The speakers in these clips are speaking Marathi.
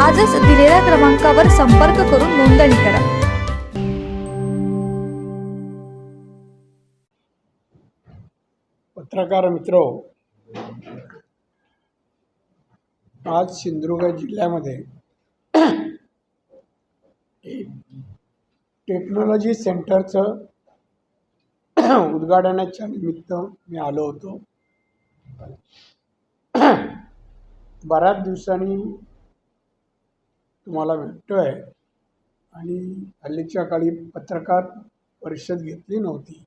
आजच दिलेल्या क्रमांकावर संपर्क करून नोंदणी करा. पत्रकार मित्र आज सिंधुदुर्ग जिल्ह्यामध्ये एक टेक्नॉलॉजी सेंटरचं उद्घाटनाच्या निमित्त मी आलो होतो. बऱ्याच दिवसांनी तुम्हाला भेटतो आहे आणि हल्लीच्या काळी पत्रकार परिषद घेतली नव्हती.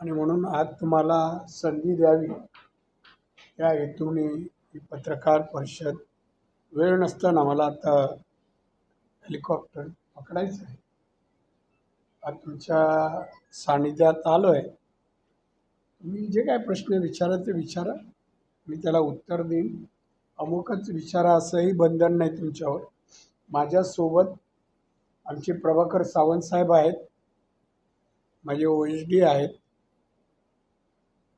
आणि म्हणून आज तुम्हाला संधी द्यावी. या हेतूने ही पत्रकार परिषद वेळ नसताना मला आता हेलिकॉप्टर पकडायचं आहे. आज तुमच्या सान्निध्यात आलो आहे तुम्ही जे काय प्रश्न विचारा ते विचारा. मी त्याला उत्तर देईन. अमुकच विचारा असंही बंधन नाही तुमच्यावर. माझ्यासोबत आमचे प्रभाकर सावंतसाहेब आहेत. माझे ओ एच डी आहेत.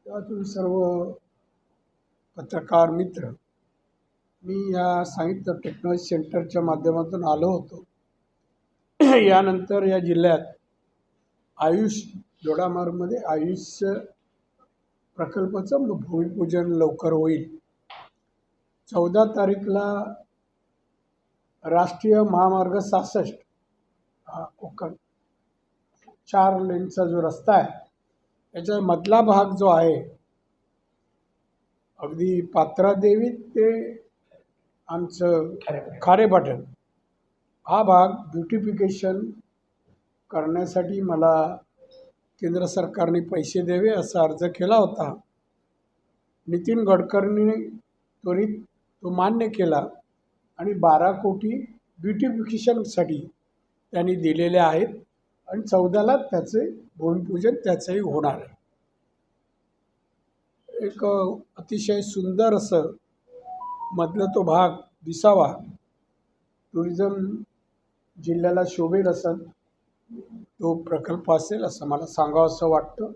तेव्हा तुम्ही सर्व पत्रकार मित्र मी या साहित्य टेक्नॉलॉजी सेंटरच्या माध्यमातून आलो होतो. यानंतर या जिल्ह्यात आयुष दोडामार्गमध्ये आयुष्य प्रकल्पाचं भूमिपूजन लवकर होईल. चौदा तारीखला राष्ट्रीय महामार्ग सहासष्ट. हा कोकण. चार लेनचा जो रस्ता आहे त्याच्या मधला भाग जो आहे अगदी पात्रादेवी ते आमचं खारेपाटण. हा भाग ब्युटिफिकेशन करण्यासाठी मला केंद्र सरकारने पैसे द्यावे असा अर्ज केला होता. नितीन गडकरींनी त्वरित तो मान्य केला. आणि बारा कोटी ब्युटिफिकेशनसाठी त्यांनी दिलेले आहेत. आणि चौदाला त्याचे भूमिपूजन त्याचंही होणार आहे. एक अतिशय सुंदर असं मधला तो भाग दिसावा. टुरिझम जिल्ह्याला शोभेल असं तो प्रकल्प असेल असं मला सांगावं असं वाटतं.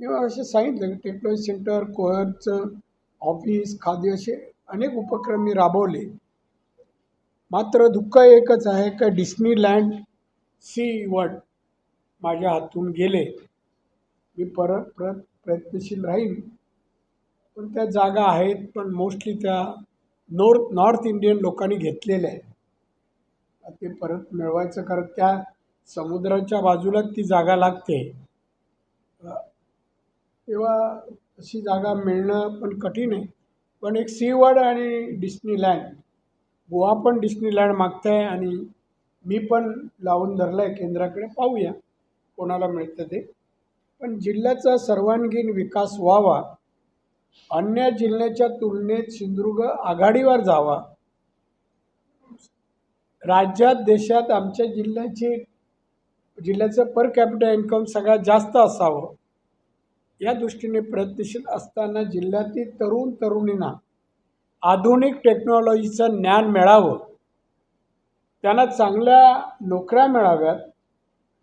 मी असे सांगितलं की टेक्नॉलॉजी सेंटर कोहरचं ऑफिस खादी असे अनेक उपक्रम मी राबवले. मात्र दुःख एकच आहे का डिस्नीलँड सी वट माझ्या हातून गेले. मी परत परत प्रयत्नशील राहीन. पण त्या जागा आहेत पण मोस्टली त्या नॉर्थ नॉर्थ इंडियन लोकांनी घेतलेल्या आहेत. ते परत मिळवायचं कारण त्या समुद्राच्या बाजूला ती जागा लागते. तेव्हा अशी जागा मिळणं पण कठीण आहे. पण एक सीवर्ड आणि डिस्नीलँड. गोवा पण डिस्नीलँड मागतं आहे आणि मी पण लावून धरलं आहे केंद्राकडे. पाहूया कोणाला मिळतं ते. पण जिल्ह्याचा सर्वांगीण विकास व्हावा अन्य जिल्ह्याच्या तुलनेत सिंधुदुर्ग आघाडीवर जावा. राज्यात देशात आमच्या जिल्ह्याची जिल्ह्याचं पर कॅपिटल इन्कम सगळ्यात जास्त असावं. या दृष्टीने प्रयत्नशील असताना जिल्ह्यातील तरुण तरुणींना आधुनिक टेक्नॉलॉजीचं ज्ञान मिळावं. त्यांना चांगल्या नोकऱ्या मिळाव्यात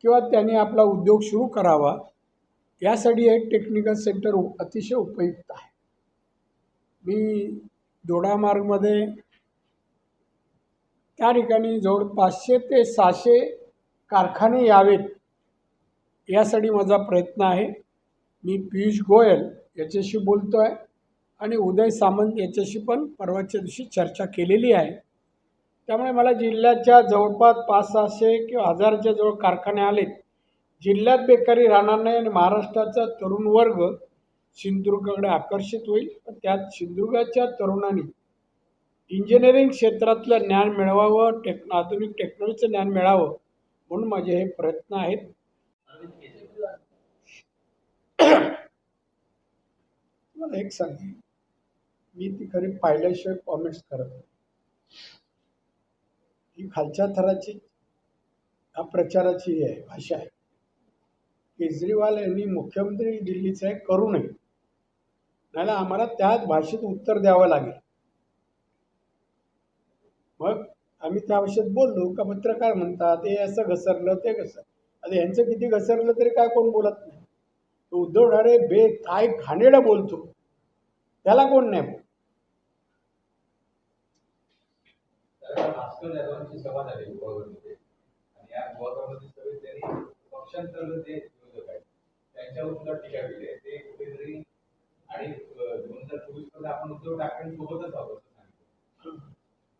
किंवा त्यांनी आपला उद्योग सुरू करावा यासाठी हे टेक्निकल सेंटर अतिशय उपयुक्त आहे. मी दोडामार्गमध्ये त्या ठिकाणी जवळ पाचशे ते सहाशे कारखाने यावेत यासाठी माझा प्रयत्न आहे. मी पियुष गोयल याच्याशी बोलतो आहे आणि उदय सामंत याच्याशी पण परवाच्या दिवशी चर्चा केलेली आहे. त्यामुळे मला जिल्ह्याच्या जवळपास पाच सहाशे किंवा हजाराच्या जवळ कारखाने आलेत. जिल्ह्यात बेकारी राहणार नाही आणि महाराष्ट्राचा तरुण वर्ग सिंधुदुर्गाकडे आकर्षित होईल. पण त्यात सिंधुदुर्गाच्या तरुणांनी इंजिनिअरिंग क्षेत्रातलं ज्ञान मिळवावं टेक आधुनिक टेक्नॉलॉजीचं ज्ञान मिळावं म्हणून माझे हे प्रयत्न आहेत. मला एक सांगे मी ती खरी पाहिल्याशिवाय कॉमेंट्स करत ही खालच्या थराची हा प्रचाराची आहे भाषा आहे. केजरीवाल यांनी मुख्यमंत्री दिल्लीचं आहे करू नये. नाही आम्हाला त्याच भाषेत उत्तर द्यावं लागेल. मग आम्ही त्या भाषेत बोललो का पत्रकार म्हणतात हे असं घसरलं ते कसं आता यांचं किती घसरलं तरी काय कोण बोलत नाही? तो उद्धव ठाकरे बे काय घाणेरडं बोलतो. त्याला कोण नाही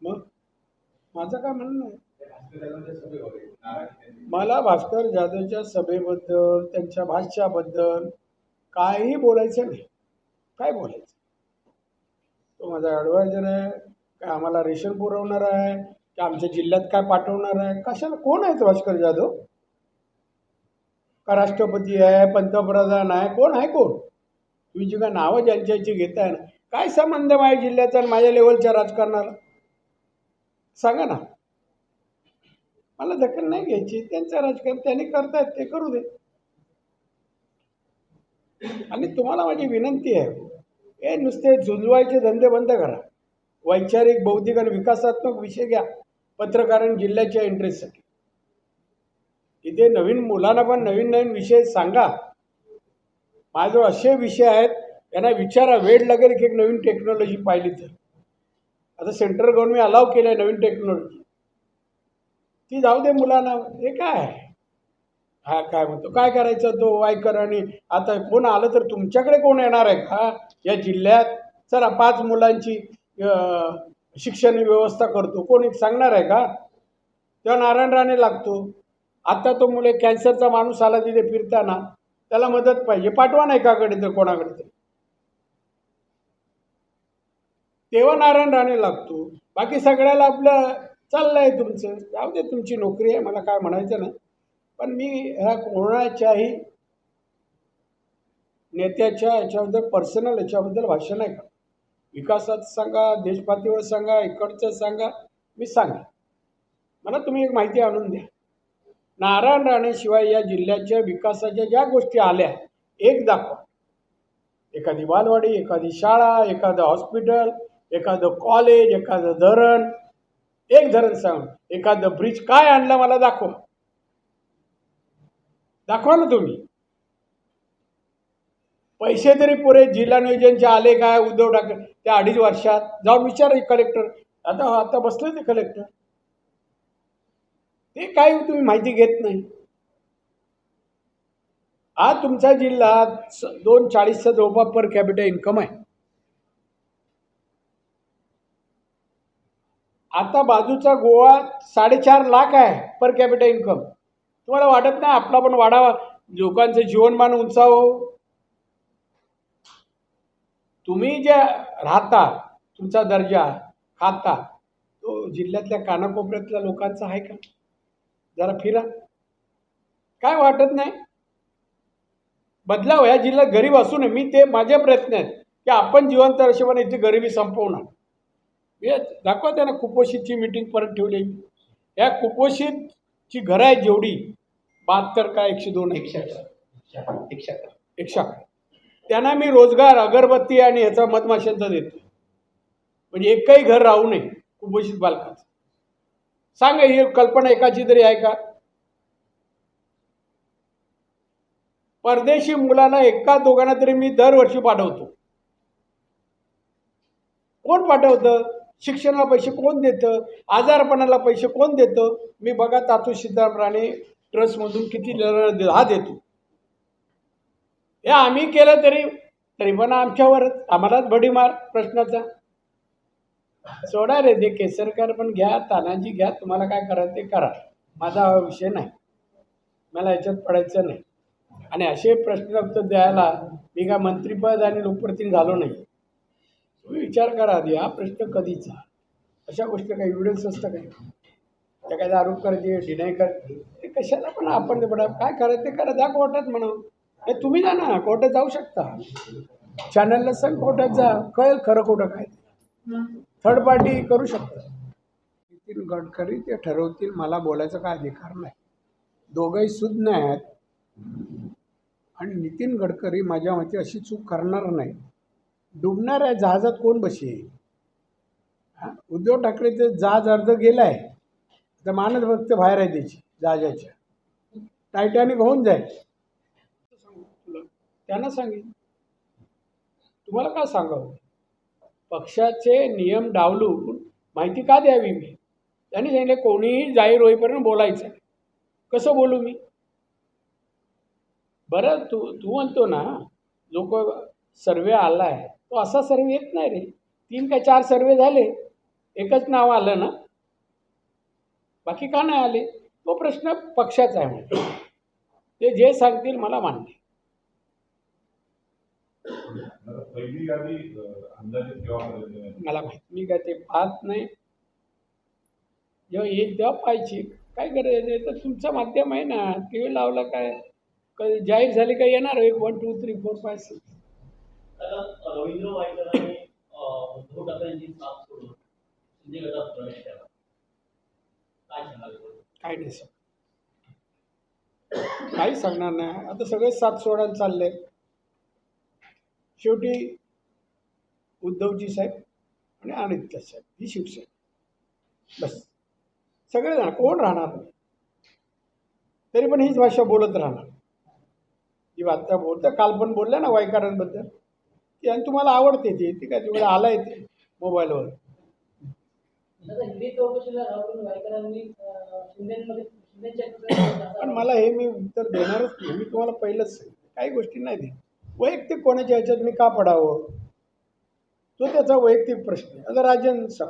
मग? माझं काय म्हणणं आहे? मला भास्कर जाधवच्या सभेबद्दल त्यांच्या भाष्याबद्दल काही बोलायचं नाही. काय बोलायचं? तो माझा ॲडवायझर आहे काय आम्हाला रेशन पुरवणार आहे की आमच्या जिल्ह्यात काय पाठवणार आहे? कशाला? कोण आहे तो भास्कर जाधव? का राष्ट्रपती आहे पंतप्रधान आहे? कोण आहे कोण? तुम्ही जी काय नावं ज्यांच्याची घेताय ना काय संबंध माझ्या जिल्ह्याचा आणि माझ्या लेवलच्या राजकारणाला? सांगा ना. मला दखल नाही घ्यायची. त्यांचं राजकारण त्यांनी करतायत ते करू दे. आणि तुम्हाला माझी विनंती आहे हे नुसते झुंजवायचे धंदे बंद करा. वैचारिक बौद्धिक आणि विकासात्मक विषय घ्या. पत्रकारण जिल्ह्याच्या इंटरेस्टसाठी इथे नवीन मुलांना पण नवीन नवीन विषय सांगा. माझं असे विषय आहेत त्यांना विचारा वेळ लागेल की एक नवीन टेक्नॉलॉजी पाहिली तर. आता सेंट्रल गव्हर्नमेंट अलाव केलं आहे नवीन टेक्नॉलॉजी ती जाऊ दे मुलांना. हे काय? हा काय म्हणतो? काय करायचं तो वायकर आणि आता कोण आलं तर तुमच्याकडे कोण येणार आहे का? या जिल्ह्यात चला पाच मुलांची शिक्षण व्यवस्था करतो. कोण एक सांगणार आहे का? तेव्हा नारायण राणे लागतो. आता तो मुले कॅन्सरचा माणूस आला तिथे फिरताना. त्याला मदत पाहिजे. पाठवा नाही काकडे तर कोणाकडे तरी? तेव्हा नारायण राणे लागतो. बाकी सगळ्याला आपलं चाललं आहे तुमचं. जाऊ दे तुमची नोकरी आहे मला काय म्हणायचं नाही. पण मी ह्या कोणाच्याही नेत्याच्या याच्याबद्दल पर्सनल याच्याबद्दल भाष्य नाही का विकासात सांगा देशपातळीवर सांगा इकडचं सांगा मी सांगा मला तुम्ही एक माहिती आणून द्या. नारायण राणेशिवाय या जिल्ह्याच्या विकासाच्या ज्या गोष्टी आल्या एक दाखवा. एखादी बालवाडी एखादी शाळा एखादं हॉस्पिटल एखादं कॉलेज एखादं धरण एक धरण सांग. एखादं ब्रिज काय आणलं मला दाखवा. दाखवा ना तुम्ही. पैसे तरी पुरे जिल्हा नियोजनचे आले काय उद्धव ठाकरे त्या अडीच वर्षात. जाऊन विचार कलेक्टर आता आता बसले ते कलेक्टर ते काय तुम्ही माहिती घेत नाही. आज तुमचा जिल्हा स- दोन चाळीसचा जवळपास पर कॅपिटल इन्कम आहे. आता बाजूचा गोवा साडेचार लाख आहे पर कॅपिटल इन्कम तुम्हाला वाटत नाही आपला पण वाढावा लोकांचं जीवनमान उंचावं? तुम्ही जे राहता तुमचा दर्जा खाता तो जिल्ह्यातल्या कानाकोपऱ्यातल्या लोकांचा आहे का? जरा फिरा. काय वाटत नाही? बदलाव ह्या जिल्ह्यात गरीब असू मी ते माझे प्रयत्न आहेत की आपण जिवंत रशेपणे इथे गरिबी संपवणार हे दाखवा त्यांना कुपोषितची मीटिंग परत ठेवली. या कुपोषितची घरं आहेत जेवढी बहात्तर का एकशे दोन एकशे एकशे एकशे त्यांना मी रोजगार अगरबत्ती आणि ह्याचा मधमाशांचा देतो. म्हणजे एकही घर राहू नये कुपोषित बालकाचं. सांगा ही कल्पना एकाची तरी आहे का? परदेशी मुलांना एका दोघांना तरी मी दरवर्षी पाठवतो. कोण पाठवतं? शिक्षणाला पैसे कोण देतं? आजारपणाला पैसे कोण देतं? मी बघा तातू सिद्धाराम राणे ट्रस्टमधून किती ल- हा देतो. हे आम्ही केलं तरी तरी पण आमच्यावरच आम्हालाच भडीमार प्रश्नाचा. सोडा रे ते केसरकर पण घ्या तानाजी घ्या तुम्हाला काय करायचं ते करा. माझा हा विषय नाही. मला याच्यात पडायचं नाही. आणि असे प्रश्न उत्तर द्यायला मी काय मंत्रीपद आणि लोकप्रतिनिधी झालो नाही. तुम्ही विचार करा आधी. हा प्रश्न कधीचा? अशा गोष्टी काही एव्हिडन्स असतं काही त्या काय आरोप करायचे डिनाय करायचे. ते कशाला पण आपण ते बडा काय करायचं ते करा. जा कोर्टात म्हणा. हे तुम्ही जा ना. कोर्टात जाऊ शकता. चॅनलला सांग कोर्टात जा. कळेल खरं खोटं काय थर्ड पार्टी करू शकता. नितीन गडकरी ते ठरवतील. मला बोलायचा काय अधिकार नाही. दोघंही सुज्ञ आहेत. आणि नितीन गडकरी माझ्या मते अशी चूक करणार नाही. डुबणाऱ्या जहाजात कोण बशी? हां? उद्धव ठाकरेचं जहाज अर्ध गेलं आहे तर मानस फक्त बाहेर आहे त्याची जहाजाच्या. टायटॅनिक होऊन जाईल. तुला त्यांना सांगेन. तुम्हाला काय सांगावं? पक्षाचे नियम डावलून माहिती का द्यावी मी? त्यांनी सांगितले कोणीही जाहीर होईपर्यंत बोलायचं कसं बोलू मी? बरं तू तू म्हणतो ना लोक सर्वे आला आहे तो असा सर्वे येत नाही रे. तीन का चार सर्वे झाले एकच नाव आलं ना. बाकी का नाही आले? तो प्रश्न पक्षाचा आहे म्हणजे ते जे सांगतील मला मान्य? मला माहिती मी काय ते पाहत नाही. जेव्हा येईल तेव्हा पाहिजे काय करायचं तर तुमचं माध्यम आहे ना. टी व्ही लावला काय? जाहीर झाले का येणार? एक one two three four five six आता रवींद्र उद्धव साथ सोडून गटात प्रवेश केला. काय सांगाल काय नाही सर. काही सांगणार नाही. आता सगळे सात सोडायला चालले. शेवटी उद्धवजी साहेब आणि आदित्य साहेब ही शिवसेना. बस. सगळे जण कोण राहणार नाही? तरी पण हीच भाषा बोलत राहणार. ही आता बोलतं काल पण बोलल्या ना वायकारांबद्दल. की आणि तुम्हाला आवडते ती. ती काय आलं आहे ते मोबाईलवर. शिंदेमध्ये शिंदेच्या पण मला हे मी उत्तर देणारच नाही. मी तुम्हाला पहिलंच. काही गोष्टी नाही दे वैयक्तिक कोणाच्या ह्याच्यात मी का पडावं? तो त्याचा वैयक्तिक प्रश्न आहे. आता राजन सा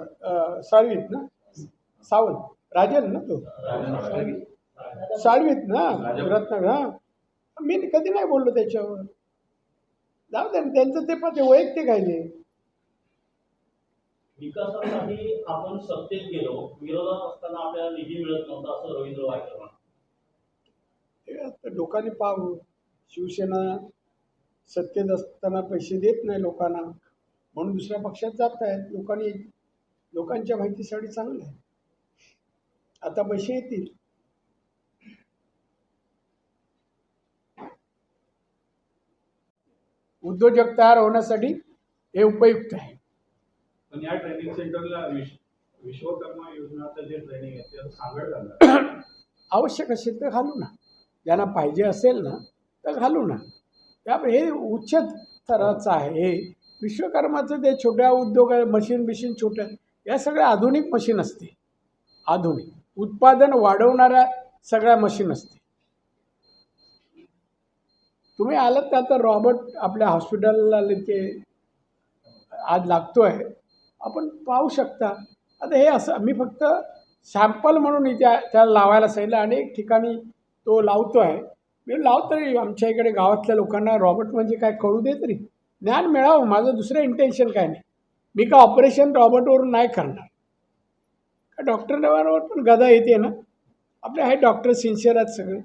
साळवीत ना? सावंत. राजन ना तो? साळवी साळवीत. ना? रत्न हां. मी कधी नाही बोललो त्याच्यावर. जाऊ दे त्यांचं ते पण ते वैयक्तिक आहे विकासासाठी आपण सत्तेत गेलो विरोधात असताना आपल्याला निधी मिळत नव्हता असं रवींद्र वायकर म्हणाले. ते आता लोकांनी पाहावं शिवसेना सत्तेत असताना पैसे देत नाही लोकांना. म्हणून दुसऱ्या पक्षात जात आहेत. लोकांनी लोकांच्या माहितीसाठी चांगलं आहे. आता पैसे येतील. उद्योजक तयार होण्यासाठी हे उपयुक्त आहे. पण या ट्रेनिंग सेंटरला विश्व विश्वकर्मा योजनाचं जे ट्रेनिंग आहे ते सांगड घालणार आवश्यक असेल तर घालू ना. ज्यांना पाहिजे असेल ना तर घालू ना. त्यामुळे हे उच्च स्तराचं आहे. हे विश्वकर्माचं ते छोट्या उद्योग मशीन बिशीन छोट्या या सगळ्या आधुनिक मशीन असते आधुनिक. उत्पादन वाढवणाऱ्या सगळ्या मशीन असते तुम्ही आलात ना तर रॉबर्ट आपल्या हॉस्पिटलला ते आज लागतो आहे आपण पाहू शकता. आता हे असं मी फक्त सॅम्पल म्हणून इथे त्याला लावायला सांगितलं अनेक ठिकाणी तो लावतो आहे मी लावतो तरी आमच्या इकडे गावातल्या लोकांना रॉबर्ट म्हणजे काय कळू दे तरी. ज्ञान मिळावं माझं दुसरं इंटेन्शन काय नाही. मी का ऑपरेशन रॉबर्टवरून नाही करणार? का डॉक्टर पण गदा येते ना? आपले आहे डॉक्टर सिन्सिअर आहेत सगळे.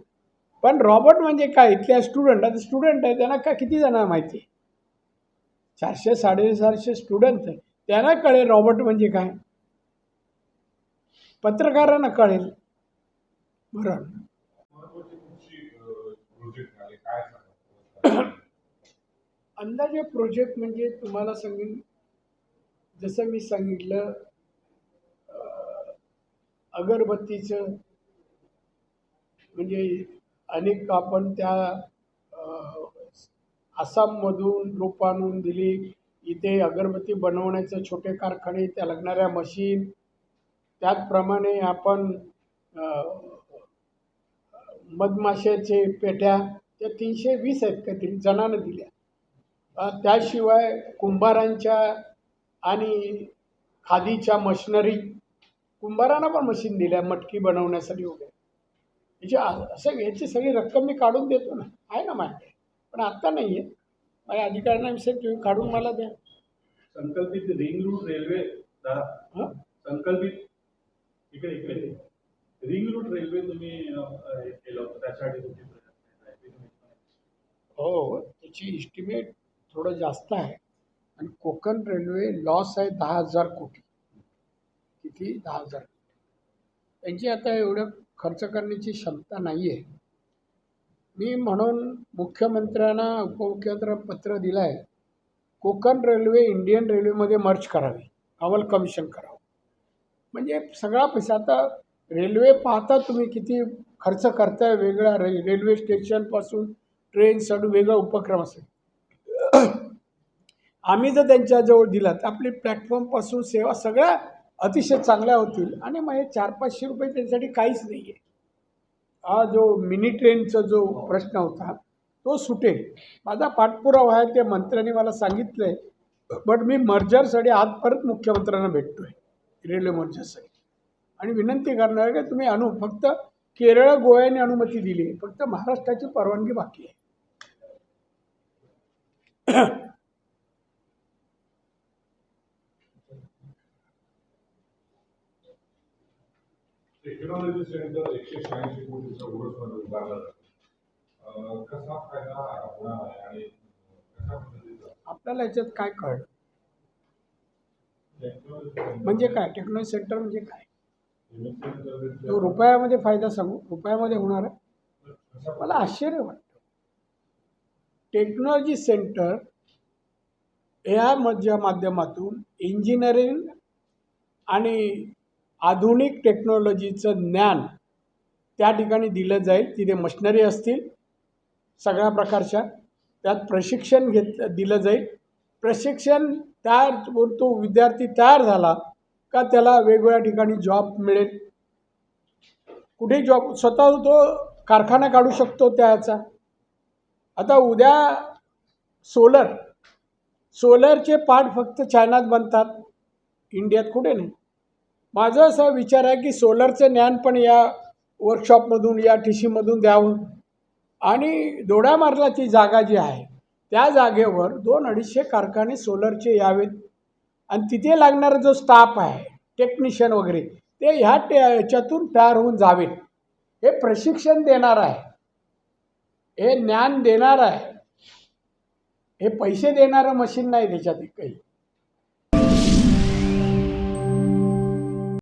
पण रॉबर्ट म्हणजे काय? इथल्या स्टुडंट आता स्टुडंट आहे त्यांना का किती जणांना माहिती आहे? चारशे साडेचारशे स्टुडंट आहे. त्यांना कळेल रॉबर्ट म्हणजे काय? पत्रकारांना कळेल. बरं. काय अंदाजे प्रोजेक्ट म्हणजे तुम्हाला सांगेन जसं मी सांगितलं अगरबत्तीचं म्हणजे अनेक आपण त्या आसाममधून रोप आणून दिली. इथे अगरबत्ती बनवण्याचे छोटे कारखाने त्या लागणाऱ्या मशीन त्याचप्रमाणे आपण मधमाशाचे पेट्या त्या तीनशे वीस आहेत काहीतरी जणांना दिल्या. त्याशिवाय कुंभारांच्या आणि खादीच्या मशिनरी कुंभारांना पण मशीन दिल्या मटकी बनवण्यासाठी वगैरे. याची आ- असं याची सगळी रक्कम मी काढून देतो ना. आहे ना माझ्याकडे पण आत्ता नाही आहे माझ्या अधिकाऱ्यांना विषय तुम्ही काढून मला द्या. संकल्पित रिंग रूट रेल्वे दादा हं? संकल्पित इकडे इकडे. रिंग रूट रेल्वे तुम्ही हे केलं होतं. त्यासाठी तुमची तुम्ही- हो त्याची इस्टिमेट थोडं जास्त आहे. आणि कोकण रेल्वे लॉस आहे दहा हजार कोटी. किती? दहा हजार त्यांची आता एवढं खर्च करण्याची क्षमता नाही आहे मी म्हणून मुख्यमंत्र्यांना उपमुख्यमंत्र्यांना पत्र दिलं आहे कोकण रेल्वे इंडियन रेल्वेमध्ये मर्ज करावी अवल कमिशन करावं. म्हणजे सगळा पैसा आता रेल्वे पाहता तुम्ही किती खर्च करताय वेगळा रे रेल्वे स्टेशनपासून ट्रेनसाठी वेगळा उपक्रम असेल. आम्ही जर त्यांच्याजवळ दिला तर आपली प्लॅटफॉर्मपासून सेवा सगळ्या अतिशय चांगल्या होतील. आणि मग हे चार पाचशे रुपये त्यांच्यासाठी काहीच नाही आहे हा जो मिनी ट्रेनचा जो प्रश्न होता तो सुटेल. माझा पाठपुरावा आहे ते मंत्र्यांनी मला सांगितलं आहे बट मी मर्जरसाठी आज परत मुख्यमंत्र्यांना भेटतो आहे रेल्वे मर्जरसाठी. आणि विनंती करणार आहे की तुम्ही अनु फक्त केरळ गोव्याने अनुमती दिली. आहे फक्त महाराष्ट्राची परवानगी बाकी आहे. टेक्नॉलॉजी सेंटर एकशे शहाऐंशी कोटीचा उघडपणे उभारला कसा फायदा होणार आहे आणि कशा पद्धतीचा? आपल्याला याच्यात काय कळलं? म्हणजे काय? टेक्नॉलॉजी सेंटर म्हणजे काय? तो रुपयामध्ये फायदा सांगू? रुपयामध्ये होणार आहे? मला आश्चर्य वाटतं. टेक्नॉलॉजी सेंटर या मध्या माध्यमातून इंजिनिअरिंग आणि आधुनिक टेक्नॉलॉजीचं ज्ञान त्या ठिकाणी दिलं जाईल. तिथे मशिनरी असतील सगळ्या प्रकारच्या. त्यात प्रशिक्षण घेत दिलं जाईल. प्रशिक्षण तयार तो विद्यार्थी तयार झाला का त्याला वेगवेगळ्या ठिकाणी जॉब मिळेल? कुठे जॉब स्वतः तो कारखाना काढू शकतो त्याचा. आता उद्या सोलर सोलरचे पार्ट फक्त चायनात बनतात. इंडियात कुठे नाही. माझा असा विचार आहे की सोलरचं ज्ञान पण या वर्कशॉपमधून या टी सीमधून द्यावं. आणि दोडामार्गाची जागा जी आहे त्या जागेवर दोन अडीचशे कारखाने सोलरचे यावेत. आणि तिथे लागणारा जो स्टाफ आहे टेक्निशियन वगैरे ते ह्या टे याच्यातून तयार होऊन जावेत. हे प्रशिक्षण देणार आहे. हे ज्ञान देणार आहे. हे पैसे देणारं मशीन नाही त्याच्यात काही.